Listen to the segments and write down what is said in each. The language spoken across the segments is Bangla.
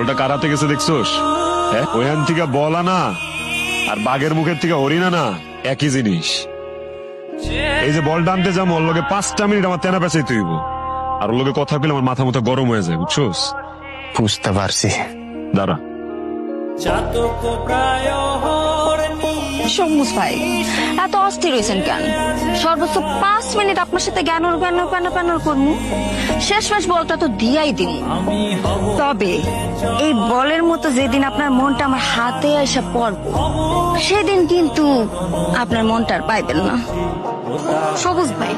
বলটা কারাতে গেছে দেখছোস? হ্যাঁ? ওইখান থেকে বলা না আর বাঘের মুখের থেকে হরিণা না একই জিনিস। এই যে বল টানতে যাব ওর লগে পাঁচটা মিনিট আমার তেনা পেঁচাই তুইব। আর ওর লগে কথা পেলে আমার মাথা মতো গরম হয়ে যায় বুঝছোস? বুঝতে পারছি। দাঁড়া। সমুজ ভাই এত অস্থির হয়েছেন কেন? সর্বোচ্চ পাঁচ মিনিট আপনার সাথে জ্ঞানর জ্ঞানর প্যানর প্যানর করব শেষ মাস বলটা তো দিয়াই দিন তবে এই বলের মতো যেদিন আপনার মনটা আমার হাতে এসে পড়ব সেদিন কিন্তু আপনার মনটা আর পাইবেন না। সবুজ ভাই,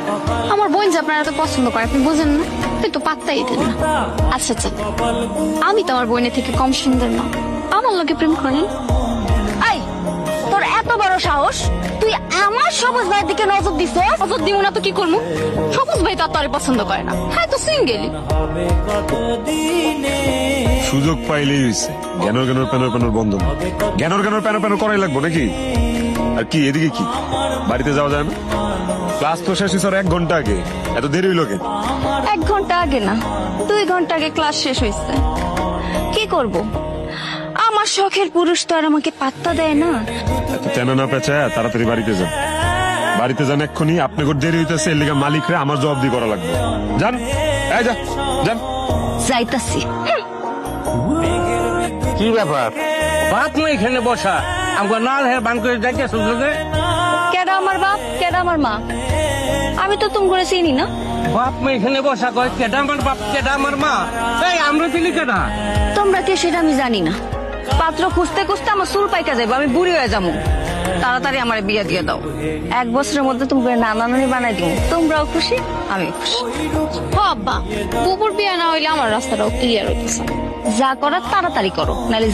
আমার বোন যে আপনার এত পছন্দ করে, আপনি বোঝেন না? তো পাত্তাই দেন না। আচ্ছা আচ্ছা আমি তো আমার বোনের থেকে কম সুন্দর না। আমার লোকে প্রেম করেন সবুজ ভাইয়ের দিকে নজর দিছ? দিব না তো কি করব সবুজ ভাই তো আর পছন্দ করে না। হ্যাঁ তো সিঙ্গেলি সুযোগ পাইলেই জ্ঞানর জ্ঞানর প্যানর প্যানর বন্ধ না। জ্ঞানর জ্ঞানর প্যানর প্যানর করাই লাগবো নাকি? আর কি এদিকে কি? বাড়িতে যাওয়া যায় না? ক্লাস তো শেষ হয়েছে এক ঘণ্টা আগে। এত দেরি হইল কেন? এক ঘণ্টা আগে না। দুই ঘণ্টা আগে ক্লাস শেষ হয়েছে কি করব? আমার শখের পুরুষ তো আর আমাকে পাত্তা দেয় না। এত না পেঁচায় তাড়াতাড়ি বাড়িতে যান বাড়িতে যান এক্ষুনি আপনি করে দেরি হইতেছে এর লিগে মালিকরে আমার জবাবদি করা লাগবে। যান এই যা যান। যাইতাছি। কি ব্যাপার? বাপ নয় এখানে বসা আমাকে না হে বান করে যাইতে সুযোগে কেডা আমার বাপ কেডা আমার মা? আমি তো তুম করে চিনি না। বাপ মা এখানে বসা কয় কেডা আমার বাপ কেডা আমার মা? এই আমরা চিনি কেডা? তোমরা কে সেটা আমি জানি না। পাত্র খুঁজতে খুঁজতে আমার চুল পাইকা যাব আমি বুড়ি হয়ে যাব। তাড়াতাড়ি আমার বিয়ে দিয়ে দাও। এক বছরের মধ্যে তুমি নানা নানি বানাই দিব। তোমরাও খুশি, আমি খুশি। আব্বা বুবুর বিয়ে না হইলে আমার রাস্তাটাও ক্লিয়ার হইতেছে যা করার তাড়াতাড়ি করো, নাহলে